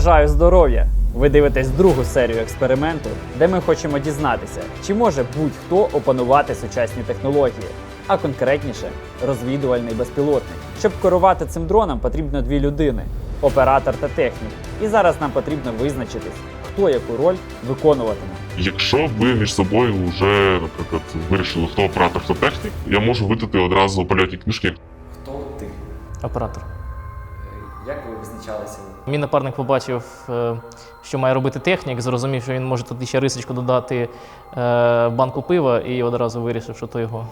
Бажаю здоров'я! Ви дивитесь другу серію експерименту, де ми хочемо дізнатися, чи може будь-хто опанувати сучасні технології, а конкретніше розвідувальний безпілотник. Щоб керувати цим дроном, потрібно дві людини оператор та технік. І зараз нам потрібно визначитись, хто яку роль виконуватиме. Якщо ви між собою вже, наприклад, вирішили, хто оператор, хто технік, я можу видати одразу польотні книжки. Хто ти? Оператор. Як ви визначалися? Мій напарник побачив, е, що має робити технік, зрозумів, що він може туди ще рисочку додати е, банку пива і одразу вирішив, що то його.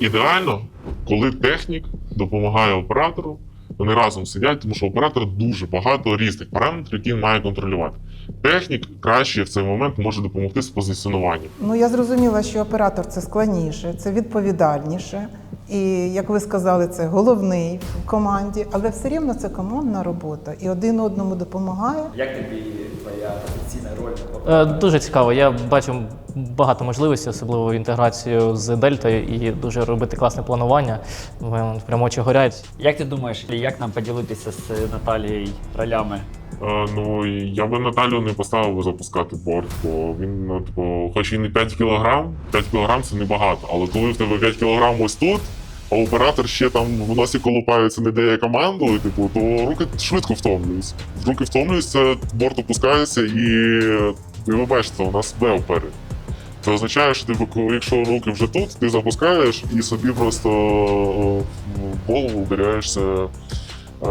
Ідеально, коли технік допомагає оператору, вони разом сидять, тому що оператор дуже багато різних параметрів, які він має контролювати. Технік краще в цей момент може допомогти з позиціонуванням. Ну я зрозуміла, що оператор це складніше, це відповідальніше. І як ви сказали, це головний в команді, але все рівно це командна робота, і один одному допомагає. Як тобі твоя професійна роль? Е, Дуже цікаво. Я бачу багато можливостей, особливо в інтеграцію з Дельтою, і дуже робити класне планування. Прямо очі горять. Як ти думаєш, як нам поділитися з Наталією ролями? Е, ну, і я би Наталю не поставив запускати борт, бо він, ну, типу, хоч і не 5 кілограм, 5 кілограм це небагато, але коли в тебе 5 кілограм ось тут, а оператор ще там в носі колупається, не дає команду, і, типу, то руки швидко втомлюються. Руки втомлюються, борт опускається, і, і ви бачите, у нас Б вперед. Це означає, що типу, якщо руки вже тут, ти запускаєш і собі просто в голову вдаряєшся е,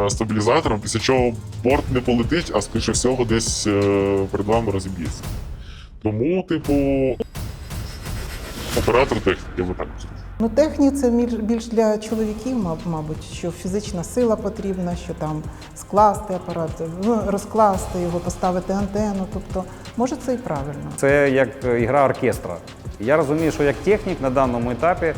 стабілізатором, після чого борт не полетить, а скоріше всього десь е, перед вами розіб'ється. Тому, типу, оператор техніки, я би так сказав. Ну, техні це більш для чоловіків, мабуть, що фізична сила потрібна, що там скласти апарат, ну, розкласти його, поставити антенну. Тобто, може, це і правильно. Це як е, ігра оркестра. Я розумію, що як технік на даному етапі е,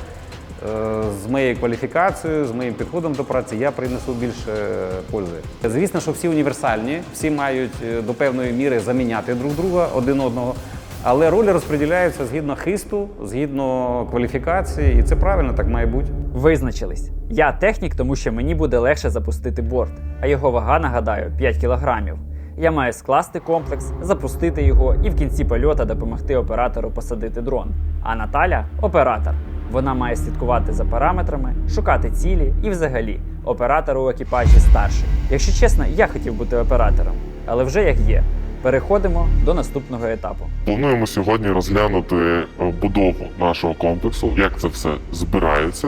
з моєю кваліфікацією, з моїм підходом до праці, я принесу більше е, пользи. Звісно, що всі універсальні, всі мають е, до певної міри заміняти друг друга один одного. Але ролі розподіляються згідно хисту, згідно кваліфікації, і це правильно, так має бути. Визначились. Я технік, тому що мені буде легше запустити борт, а його вага, нагадаю, 5 кілограмів. Я маю скласти комплекс, запустити його і в кінці польота допомогти оператору посадити дрон. А Наталя оператор. Вона має слідкувати за параметрами, шукати цілі і взагалі оператор у екіпажі старший. Якщо чесно, я хотів бути оператором, але вже як є. Переходимо до наступного етапу. Плануємо сьогодні розглянути е, будову нашого комплексу, як це все збирається,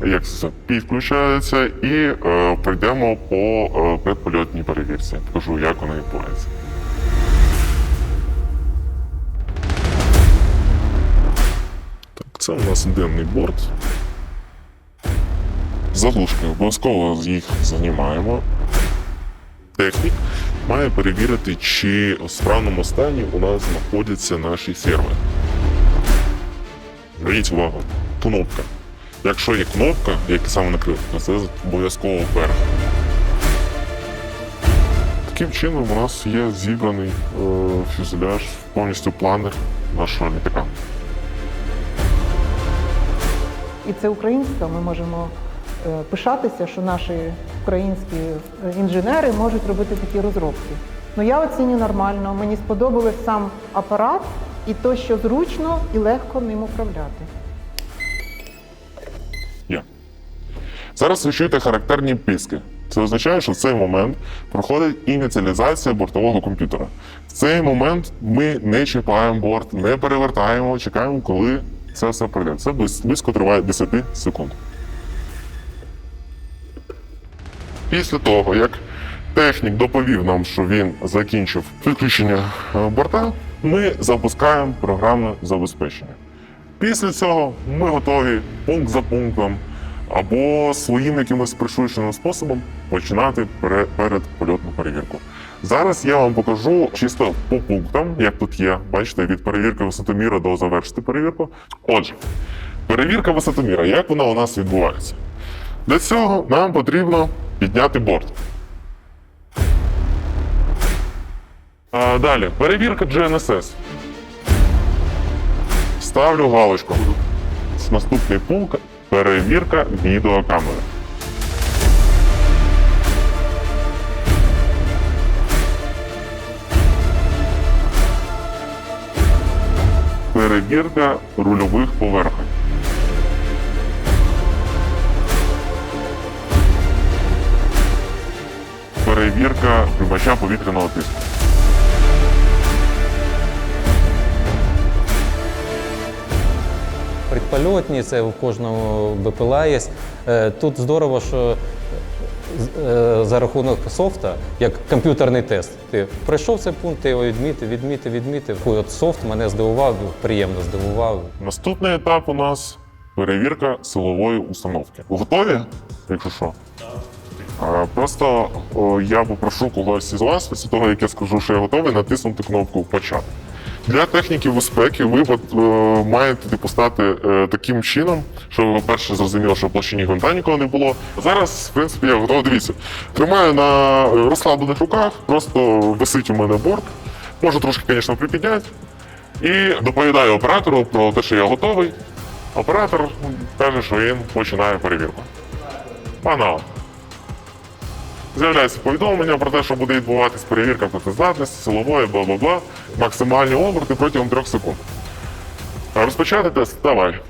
як це все підключається, і е, пройдемо по е, предпольотній перевірці. Покажу, як вона відбувається. Це у нас денний борт. Заглушки обов'язково їх знімаємо. Технік має перевірити, чи в справному стані у нас знаходяться наші сервери. Зверніть увагу, кнопка. Якщо є кнопка, яка саме накрита, то це обов'язково вверх. Таким чином у нас є зібраний е, фюзеляж, повністю планер нашого літака. І це українська. Ми можемо е, пишатися, що наші українські е, інженери можуть робити такі розробки. Ну я оцінюю нормально. Мені сподобався сам апарат і то, що зручно і легко ним управляти. Є. Зараз ви чуєте характерні піски. Це означає, що в цей момент проходить ініціалізація бортового комп'ютера. В цей момент ми не чіпаємо борт, не перевертаємо, чекаємо, коли це все пройде. Це близько триває 10 секунд. Після того, як технік доповів нам, що він закінчив підключення е, борта, ми запускаємо програмне забезпечення. Після цього ми готові пункт за пунктом або своїм якимось пришвидшеним способом починати перед польотну перевірку. Зараз я вам покажу чисто по пунктам, як тут є. Бачите, від перевірки висотоміра до завершити перевірку. Отже, перевірка висотоміра, як вона у нас відбувається? Для цього нам потрібно підняти борт. А, далі, перевірка GNSS. Ставлю галочку. Наступний пункт Перевірка відеокамери. Перевірка рульових поверхонь. Перевірка приймача повітряного тиску. Предпольотні, це у кожного БПЛА є. Е, Тут здорово, що е, за рахунок софта, як комп'ютерний тест. Ти пройшов цей пункт, ти його відмітив, відмітив, відмітив. От софт мене здивував, приємно здивував. Наступний етап у нас перевірка силової установки. Готові? Якщо що? А, Просто о, я попрошу когось із вас, після того, як я скажу, що я готовий, натиснути кнопку Почати. Для техніки безпеки ви е, маєте типу, стати е, таким чином, щоб ви перше зрозуміло, що в площині гвинта нікого не було. Зараз, в принципі, я готовий. Дивіться. Тримаю на розслаблених руках, просто висить у мене борт. Можу трошки, звісно, припідняти. І доповідаю оператору про те, що я готовий. Оператор каже, що він починає перевірку. Панал. З'являється повідомлення про те, що буде відбуватись перевірка працездатності, силової, бла-бла-бла, максимальні оберти протягом 3 секунд. Розпочати тест? Давай.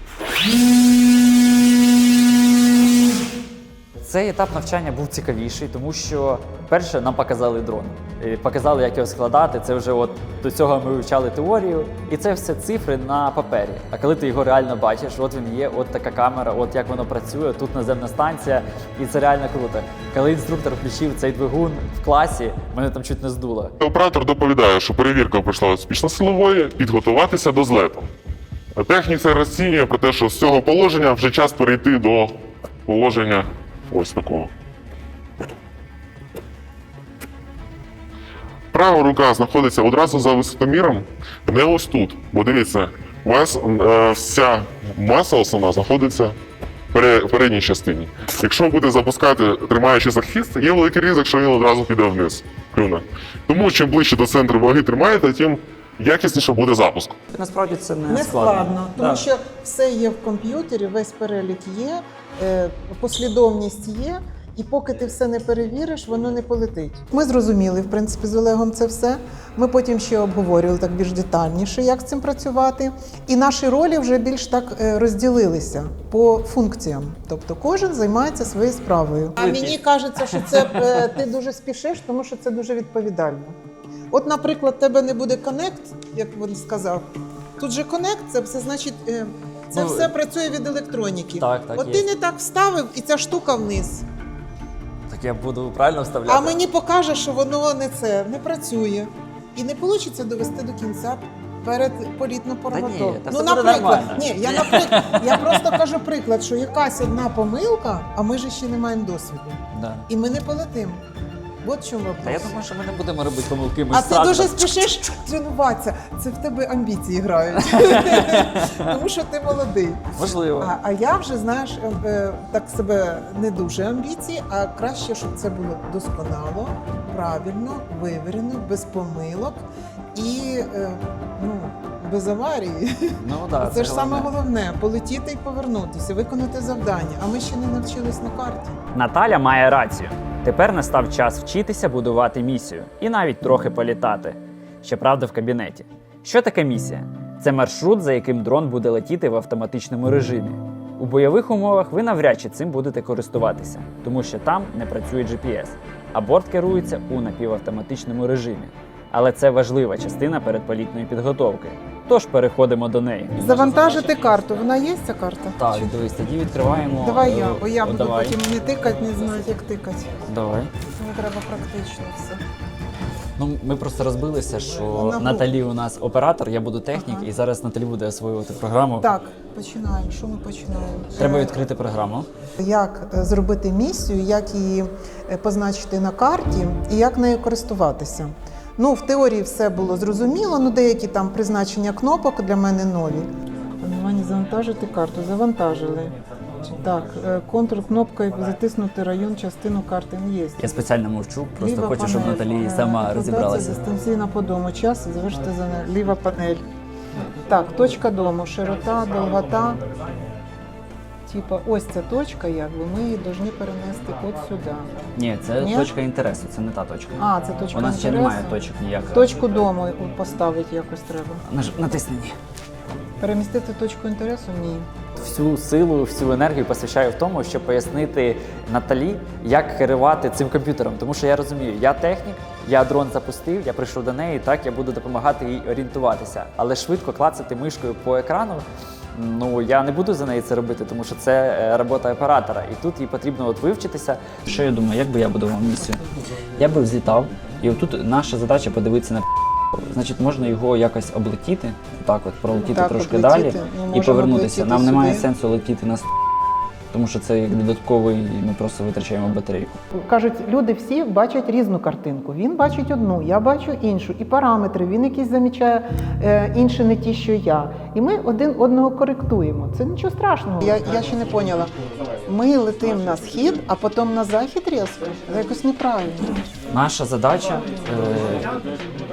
Цей етап навчання був цікавіший, тому що перше нам показали дрон. І Показали, як його складати. Це вже от до цього ми вивчали теорію, і це все цифри на папері. А коли ти його реально бачиш, от він є, от така камера, от як воно працює, тут наземна станція, і це реально круто. Коли інструктор включив цей двигун в класі, мене там чуть не здуло. Оператор доповідає, що перевірка пройшла успішно силової, підготуватися до злету. Технік це розцінює про те, що з цього положення вже час перейти до положення ось такого. Права рука знаходиться одразу за висотоміром, не ось тут. Бо дивіться, у вас е, вся маса основна знаходиться в передній частині. Якщо буде запускати, тримаючи за хвіст, є великий ризик, що він одразу піде вниз. Клюне. Тому чим ближче до центру ваги тримаєте, тим якісніше буде запуск. Насправді це не, Не складно, тому Так. що все є в комп'ютері, весь перелік є, е, послідовність є, і поки ти все не перевіриш, воно не полетить. Ми зрозуміли, в принципі, з Олегом це все. Ми потім ще обговорювали так більш детальніше, як з цим працювати. І наші ролі вже більш так е, розділилися по функціям. Тобто кожен займається своєю справою. А мені кажеться, що це е, ти дуже спішиш, тому що це дуже відповідально. От, наприклад, тебе не буде коннект, як він сказав. Тут же коннект, це все значить, е, це Ну, все працює від електроніки. Так, так, От є. ти не так вставив, і ця штука вниз. Так я буду правильно вставляти. А мені покаже, що воно не це не працює. І не вийде довести до кінця перед політно Та ні, та Ну, все буде нормально. ні, я наприклад, я просто кажу приклад, що якась одна помилка, а ми ж ще не маємо досвіду. Да. І ми не полетимо. От в чому вопрос. Та я думаю, що ми не будемо робити помилки. Ми А ж ти дуже спішиш тренуватися. Це в тебе амбіції грають. Тому що ти молодий. Можливо. А, а я вже знаєш, е, е, так себе не дуже амбіції, а краще, щоб це було досконало, правильно, вивірено, без помилок і е, ну, без аварії. Ну да, це ж саме головне. головне полетіти і повернутися, виконати завдання. А ми ще не навчились на карті. Наталя має рацію. Тепер настав час вчитися будувати місію і навіть трохи політати. Щоправда, в кабінеті. Що таке місія? Це маршрут, за яким дрон буде летіти в автоматичному режимі. У бойових умовах ви навряд чи цим будете користуватися, тому що там не працює GPS, а борт керується у напівавтоматичному режимі. Але це важлива частина передполітної підготовки. Тож переходимо до неї. Завантажити карту. Вона є ця карта? Так, дивись, тоді відкриваємо. Давай е, я, бо я о, буду давай. потім не тикати, не знати, як тикати. Давай. Мені треба практично все. Ну, ми просто розбилися, що Вона Наталі у нас оператор, я буду технік, Ага. і зараз Наталі буде освоювати програму. Так, починаємо. Що ми починаємо? Треба Е, відкрити програму. Як е, зробити місію, як її е, позначити на карті і як нею користуватися. Ну, в теорії все було зрозуміло, ну деякі там призначення кнопок для мене нові. Планування завантажити карту. Завантажили. Так, е, контур кнопкою затиснути район, частину карти не є. Я спеціально мовчу, просто Ліва хочу, щоб панель. Наталі Е, сама розібралася. Дистанційна по дому. Час завершити за ліва панель. Так, точка дому, широта, довгота. Типа, ось ця точка, якби ми її повинні перенести от сюди. Ні, це Ні? точка інтересу, це не та точка. А, це точка У нас ще інтересу. немає точок ніяких. Точку дому поставити якось треба. Наж... Натисни ні. Перемістити точку інтересу ні. Всю силу, всю енергію посвящаю в тому, щоб пояснити Наталі, як керувати цим комп'ютером. Тому що я розумію, я технік, я дрон запустив, я прийшов до неї, так я буду допомагати їй орієнтуватися. Але швидко клацати мишкою по екрану. Ну я не буду за неї це робити, тому що це е, робота оператора, і тут їй потрібно от вивчитися. Що я думаю, як би я будував місію? Я би взлітав, і отут наша задача подивитися на Значить, можна його якось облетіти, так от пролетіти Так, трошки облетіти. далі Ми і повернутися. Нам Нам немає сенсу летіти на тому що це як додатковий, ми просто витрачаємо батарейку. Кажуть, люди всі бачать різну картинку. Він бачить одну, я бачу іншу, і параметри. Він якісь замічає е, інші, не ті, що я. І ми один одного коректуємо. Це нічого страшного. Я, я ще не поняла. Ми летимо на схід, а потім на захід різко. Це якось неправильно. Наша задача е,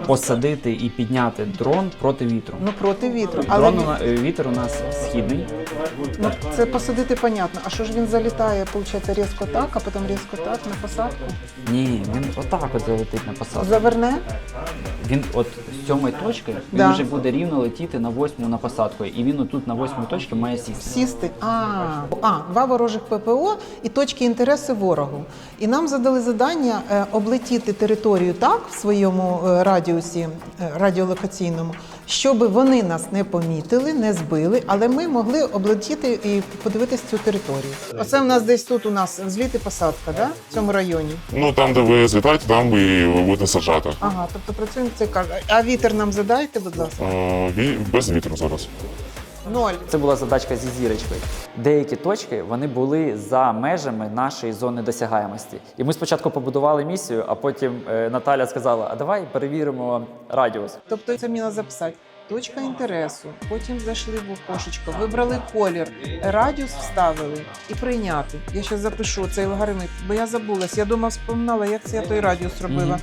посадити і підняти дрон проти вітру. Ну проти вітру. Але Дрон у на- е, вітер у нас східний. Ну, це посадити понятно. А що ж він залітає, виходить, різко так, а потім різко так на посадку? Ні, він отак от залетить на посадку. Заверне? Він от з сьомої точки він Да. вже буде рівно летіти на восьму на посадку. І він отут на восьмій точці має сісти. Сісти. А, а, два ворожих ППО і точки інтересу ворогу. І нам задали завдання е, облетіти територію так в своєму е, радіусі е, радіолокаційному, щоб вони нас не помітили, не збили, але ми могли облетіти і подивитись цю територію. Оце в нас десь тут у нас взліт і посадка, да? в цьому районі. Ну там, де ви злітаєте, там і ви будете саджати. Ага, тобто працюємо це каже. А вітер нам задайте, будь ласка. Е, ві- без вітру зараз. Ноль. Це була задачка зі зірочкою. Деякі точки вони були за межами нашої зони досягаємості. І ми спочатку побудували місію, а потім е, Наталя сказала: а давай перевіримо радіус. Тобто це треба записати. Точка інтересу. Потім зайшли в окошечко, вибрали колір, радіус вставили і прийняти. Я зараз запишу цей логарифм, бо я забулась. Я дома вспоминала, як це я той радіус робила.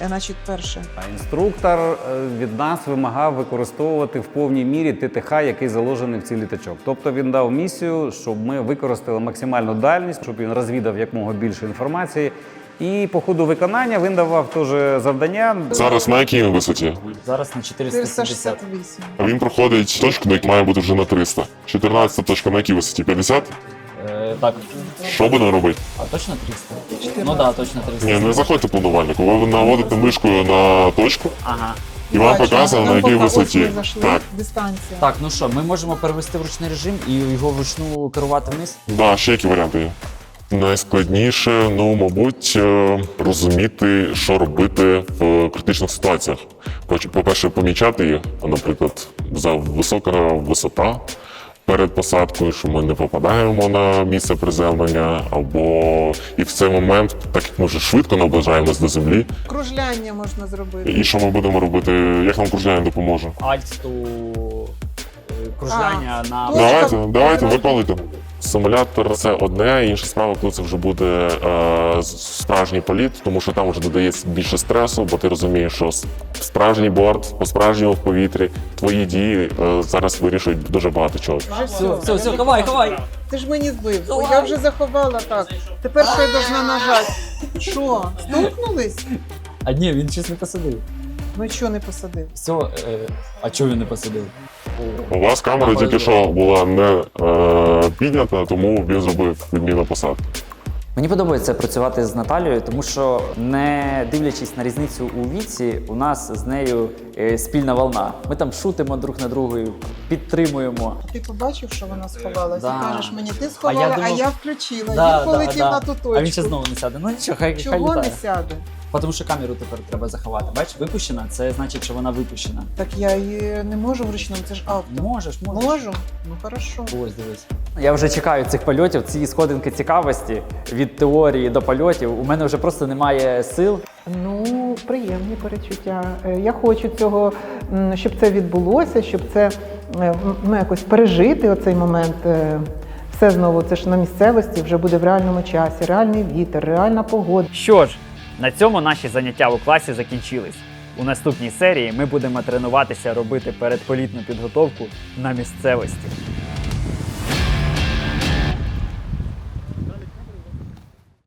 Е, Значить, перше. А Інструктор е, від нас вимагав використовувати в повній мірі ТТХ, який заложений в цей літачок. Тобто він дав місію, щоб ми використали максимальну дальність, щоб він розвідав якомога більше інформації. І по ходу виконання він давав теж завдання. Зараз на якій він висоті? Зараз на 470. 468. Він проходить точку, на якій має бути вже на 300. 14 точка на якій висоті? 50? Е, так, Що будемо робити? а точно 300? Ну так, да, точно 300. Ні, не заходьте планувальнику. Ви наводите мишкою на точку Ага. і вам Бачимо, показано, на нам якій ось висоті. ми зайшли. Так. Дистанція. Так, ну що, ми можемо перевести в ручний режим і його вручну керувати вниз. Да, ще які варіанти є? Найскладніше, ну, мабуть, е, розуміти, що робити в критичних ситуаціях. Поч- По-перше, помічати їх, наприклад, за висока висота перед посадкою, що ми не попадаємо на місце приземлення, або і в цей момент, так як ми вже швидко наближаємось до землі, Кружляння можна зробити. і що ми будемо робити, як нам кружляння допоможе? Альту кружляння на Давайте, давайте, виконуйте. Симулятор це одне, інша справа, коли це вже буде е, справжній політ, тому що там вже додається більше стресу, бо ти розумієш, що справжній борт, по-справжньому в повітрі, твої дії е, зараз вирішують дуже багато чого. Все, все, все, ховай, ховай. Ти ж мені збив. Ой, я вже заховала так. Тепер що я должна нажати? Що? Стукнулись? А ні, він не посадив. Ну і що не посадив? Все, е, а чого він не посадив? У вас камера тільки що була не е, піднята, тому він зробив відміну посадки. Мені подобається працювати з Наталією, тому що не дивлячись на різницю у віці, у нас з нею е, спільна волна. Ми там шутимо друг на другою, підтримуємо. Ти побачив, що вона сховалася? Да. Кажеш мені, ти сховала, а я, думав- включила. Да, він полетів да, на да. ту точку. А він ще знову не сяде. Ну нічого, хай, хай Чого не літає. сяде? Тому що камеру тепер треба заховати. Бачиш, випущена, це значить, що вона випущена. Так я її не можу вручному, це ж авто. Можеш, можеш. Можу? Ну хорошо. Ось дивись. Я вже чекаю цих польотів, ці сходинки цікавості від теорії до польотів. У мене вже просто немає сил. Ну, приємні перечуття. Е, Я хочу цього, щоб це відбулося, щоб це е, ну, якось пережити оцей момент. е, Все знову це ж на місцевості вже буде в реальному часі, реальний вітер, реальна погода. Що ж, на цьому наші заняття у класі закінчились. У наступній серії ми будемо тренуватися робити передполітну підготовку на місцевості.